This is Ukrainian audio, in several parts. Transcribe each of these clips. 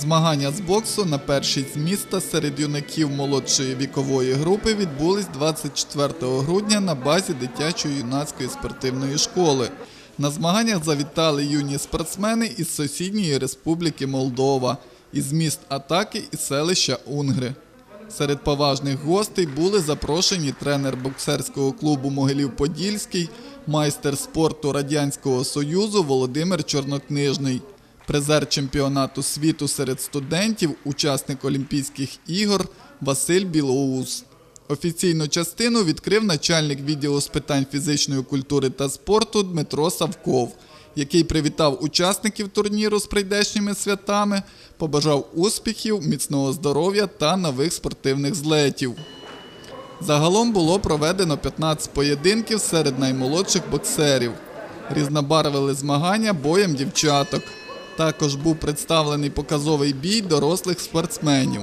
Змагання з боксу на першість міста серед юнаків молодшої вікової групи відбулись 24 грудня на базі дитячої юнацької спортивної школи. На змаганнях завітали юні спортсмени із сусідньої республіки Молдова, із міст Атаки і селища Унгри. Серед поважних гостей були запрошені тренер боксерського клубу Могилів-Подільський, майстер спорту Радянського Союзу Володимир Чорнокнижний, призер чемпіонату світу серед студентів, учасник Олімпійських ігор Василь Білоус. Офіційну частину відкрив начальник відділу з питань фізичної культури та спорту Дмитро Савков, який привітав учасників турніру з прийдешніми святами, побажав успіхів, міцного здоров'я та нових спортивних злетів. Загалом було проведено 15 поєдинків серед наймолодших боксерів. Різнобарвили змагання боєм дівчаток. Також був представлений показовий бій дорослих спортсменів.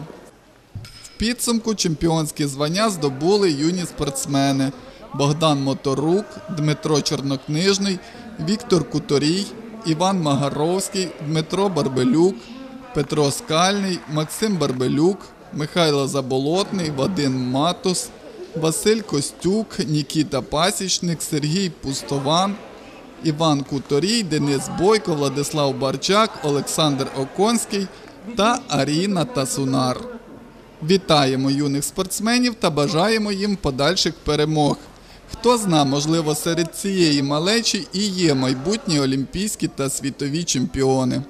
В підсумку чемпіонські звання здобули юні спортсмени Богдан Моторук, Дмитро Чорнокнижний, Віктор Куторій, Іван Магаровський, Дмитро Барбелюк, Петро Скальний, Максим Барбелюк, Михайло Заболотний, Вадим Матус, Василь Костюк, Нікіта Пасічник, Сергій Пустован, Іван Куторій, Денис Бойко, Владислав Барчак, Олександр Оконський та Аріна Тасунар. Вітаємо юних спортсменів та бажаємо їм подальших перемог. Хто зна, можливо, серед цієї малечі і є майбутні олімпійські та світові чемпіони.